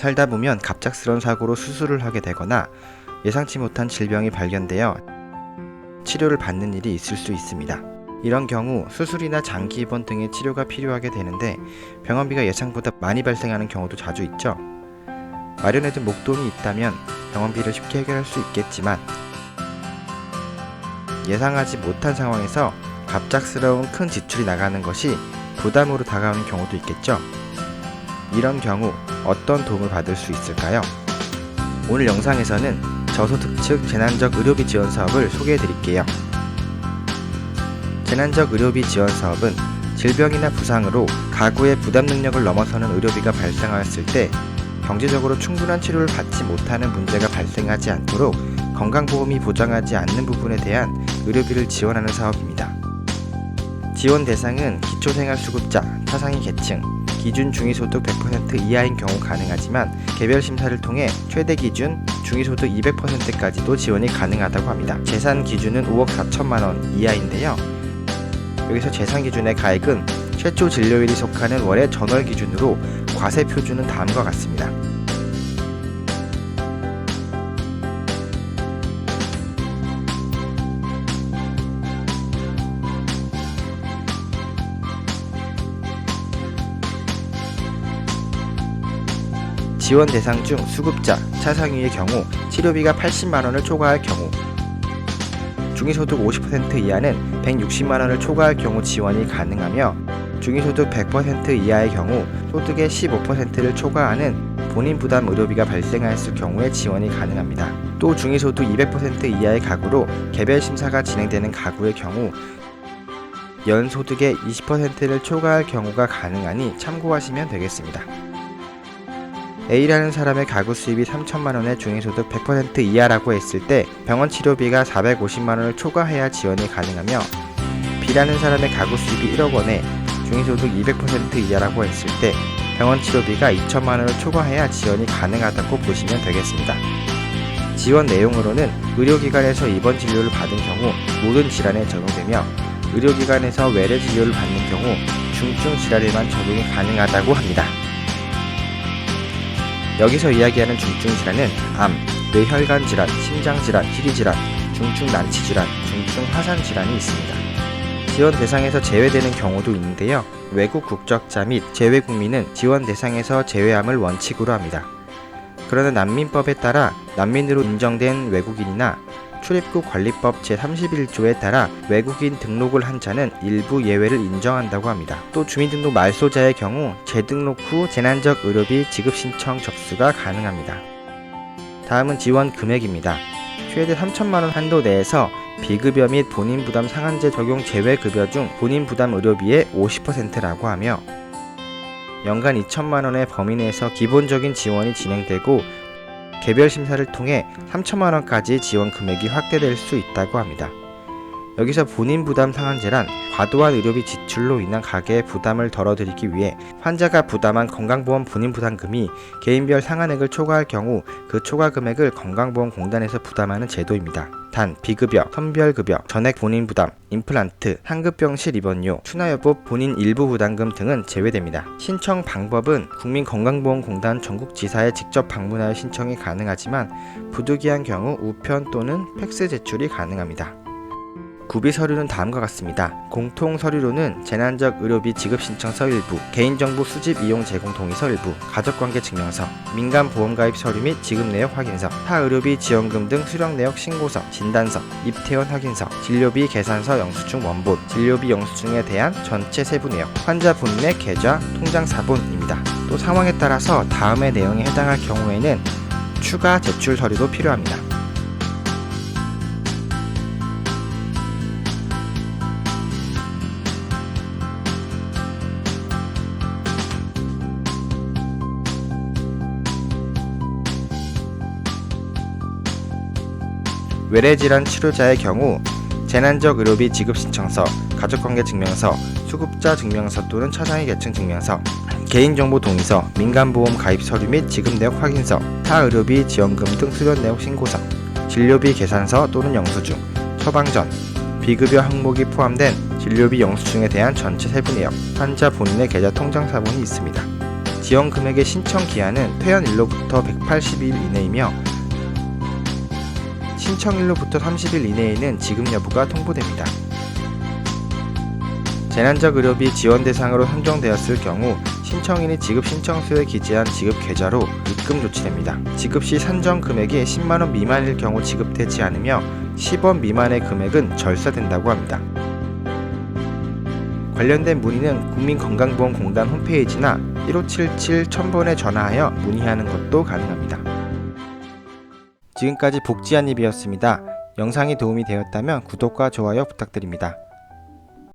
살다 보면 갑작스러운 사고로 수술을 하게 되거나 예상치 못한 질병이 발견되어 치료를 받는 일이 있을 수 있습니다. 이런 경우 수술이나 장기 입원 등의 치료가 필요하게 되는데 병원비가 예상보다 많이 발생하는 경우도 자주 있죠. 마련해둔 목돈이 있다면 병원비를 쉽게 해결할 수 있겠지만 예상하지 못한 상황에서 갑작스러운 큰 지출이 나가는 것이 부담으로 다가오는 경우도 있겠죠. 이런 경우 어떤 도움을 받을 수 있을까요? 오늘 영상에서는 저소득층 재난적 의료비 지원 사업을 소개해 드릴게요. 재난적 의료비 지원 사업은 질병이나 부상으로 가구의 부담 능력을 넘어서는 의료비가 발생하였을 때 경제적으로 충분한 치료를 받지 못하는 문제가 발생하지 않도록 건강보험이 보장하지 않는 부분에 대한 의료비를 지원하는 사업입니다. 지원 대상은 기초생활수급자, 차상위 계층, 기준 중위소득 100% 이하인 경우 가능하지만 개별 심사를 통해 최대 기준 중위소득 200%까지도 지원이 가능하다고 합니다. 재산 기준은 5억 4천만 원 이하인데요. 여기서 재산 기준의 가액은 최초 진료일이 속하는 월의 전월 기준으로 과세 표준은 다음과 같습니다. 지원 대상 중 수급자, 차상위의 경우 치료비가 80만 원을 초과할 경우 중위소득 50% 이하는 160만 원을 초과할 경우 지원이 가능하며 중위소득 100% 이하의 경우 소득의 15%를 초과하는 본인 부담 의료비가 발생하였을 경우에 지원이 가능합니다. 또 중위소득 200% 이하의 가구로 개별 심사가 진행되는 가구의 경우 연소득의 20%를 초과할 경우가 가능하니 참고하시면 되겠습니다. A라는 사람의 가구 수입이 3천만 원의 중위소득 100% 이하라고 했을 때 병원 치료비가 450만 원을 초과해야 지원이 가능하며 B라는 사람의 가구 수입이 1억 원에 중위소득 200% 이하라고 했을 때 병원 치료비가 2천만 원을 초과해야 지원이 가능하다고 보시면 되겠습니다. 지원 내용으로는 의료기관에서 입원 진료를 받은 경우 모든 질환에 적용되며 의료기관에서 외래 진료를 받는 경우 중증 질환에만 적용이 가능하다고 합니다. 여기서 이야기하는 중증 질환은 암, 뇌혈관 질환, 심장 질환, 희귀 질환, 중증 난치 질환, 중증 화산 질환이 있습니다. 지원 대상에서 제외되는 경우도 있는데요. 외국 국적자 및 제외 국민은 지원 대상에서 제외함을 원칙으로 합니다. 그러나 난민법에 따라 난민으로 인정된 외국인이나 출입국 관리법 제31조에 따라 외국인 등록을 한 자는 일부 예외를 인정한다고 합니다. 또 주민등록 말소자의 경우 재등록 후 재난적 의료비 지급 신청 접수가 가능합니다. 다음은 지원 금액입니다. 최대 3천만 원 한도 내에서 비급여 및 본인 부담 상한제 적용 제외 급여 중 본인 부담 의료비의 50%라고 하며 연간 2천만 원의 범위 내에서 기본적인 지원이 진행되고 개별 심사를 통해 3천만 원까지 지원 금액이 확대될 수 있다고 합니다. 여기서 본인 부담 상한제란 과도한 의료비 지출로 인한 가계의 부담을 덜어드리기 위해 환자가 부담한 건강보험 본인 부담금이 개인별 상한액을 초과할 경우 그 초과 금액을 건강보험공단에서 부담하는 제도입니다. 단, 비급여, 선별급여, 전액 본인 부담, 임플란트, 상급병실 입원료, 추나여보 본인 일부 부담금 등은 제외됩니다. 신청 방법은 국민건강보험공단 전국지사에 직접 방문하여 신청이 가능하지만 부득이한 경우 우편 또는 팩스 제출이 가능합니다. 구비 서류는 다음과 같습니다. 공통 서류로는 재난적 의료비 지급 신청서 일부, 개인정보 수집 이용 제공 동의서 일부, 가족관계 증명서, 민간 보험 가입 서류 및 지급 내역 확인서, 타 의료비 지원금 등 수령 내역 신고서, 진단서, 입퇴원 확인서, 진료비 계산서 영수증 원본, 진료비 영수증에 대한 전체 세부 내역, 환자 본인의 계좌, 통장 사본입니다. 또 상황에 따라서 다음의 내용에 해당할 경우에는 추가 제출 서류도 필요합니다. 외래질환 치료자의 경우 재난적 의료비 지급 신청서, 가족관계 증명서, 수급자 증명서 또는 차상위 계층 증명서, 개인정보 동의서, 민간보험 가입 서류 및 지급 내역 확인서, 타 의료비 지원금 등 수령 내역 신고서, 진료비 계산서 또는 영수증, 처방 전, 비급여 항목이 포함된 진료비 영수증에 대한 전체 세부 내역, 환자 본인의 계좌 통장 사본이 있습니다. 지원 금액의 신청 기한은 퇴원일로부터 180일 이내이며 신청일로부터 30일 이내에는 지급 여부가 통보됩니다. 재난적 의료비 지원 대상으로 선정되었을 경우 신청인이 지급 신청서에 기재한 지급 계좌로 입금 조치됩니다. 지급 시 산정 금액이 10만 원 미만일 경우 지급되지 않으며 10원 미만의 금액은 절사된다고 합니다. 관련된 문의는 국민건강보험공단 홈페이지나 1577 1000번에 전화하여 문의하는 것도 가능합니다. 지금까지 복지한입이었습니다. 영상이 도움이 되었다면 구독과 좋아요 부탁드립니다.